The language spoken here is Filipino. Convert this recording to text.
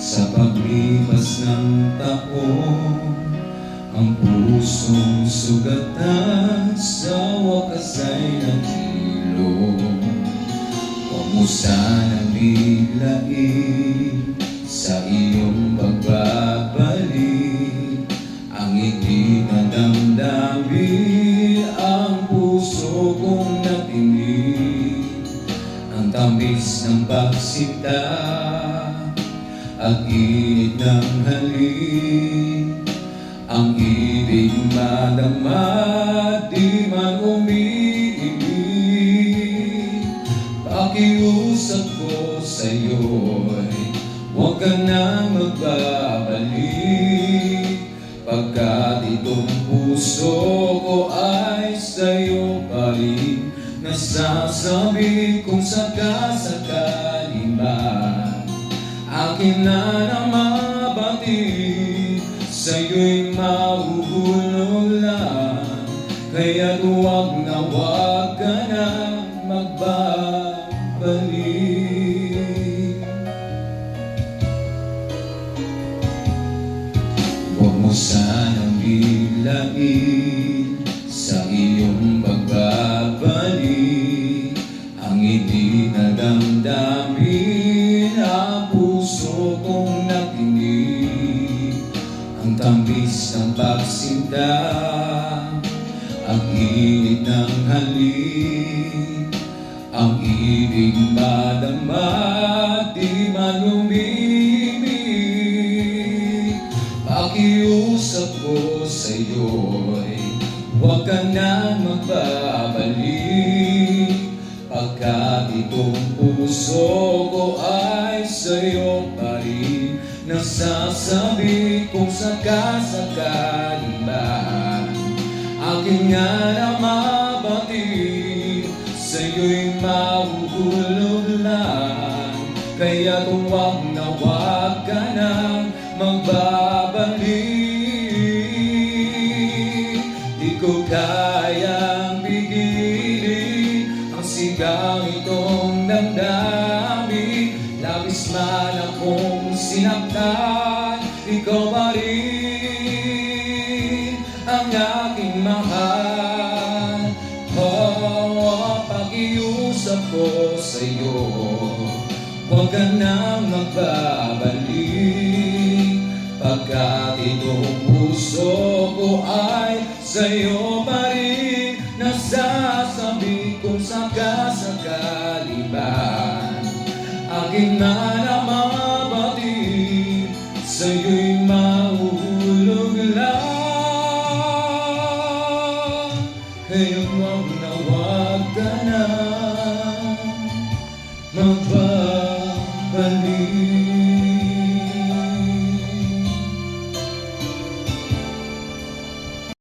Sa paglipas ng taon Ang pusong sugatan Sa wakas ay nagkilong Huwag mo sanang biglain sa iyong pagbabalik Ang hindi na ang puso kong natinig Ang tamis ng pagsinta at init ng halik Ang ibig madama di man umiibig. Pakiusap ko sa'yo'y Huwag ka na magbabalik. Pagkat itong puso ko ay sa'yo pa rin Nasasabi kung sakasakali man Akin na na mabati Sa'yo'y mahuhulog lang Kaya huwag na huwag ka na magbabalik. Huwag mo sanang biglain tamis ng pagsinta Ang init ng halik. Ang ibig madama Di man umibig Pakiusap ko sa'yo'y Huwag ka na magbabalik. Pagkat itong puso ko ay sa'yo pa rin Nasasabi kung sakasakali man Akin nga na mabati Sa'yo'y mahuhulog lang Kaya kung wag na wag ka na magbabalik Di ko kayang pigilin Ang sigang itong damdamin Labis man akong sinaktan Ikaw pa rin ang aking mahal. Oh, pakiusap ko sa'yo Huwag ka nang magbabalik. Pagkat itong puso ko ay sa'yo pa rin Nasasabi kung sakasakali ba Aking man Ngayon mong nawag ka na Magbalik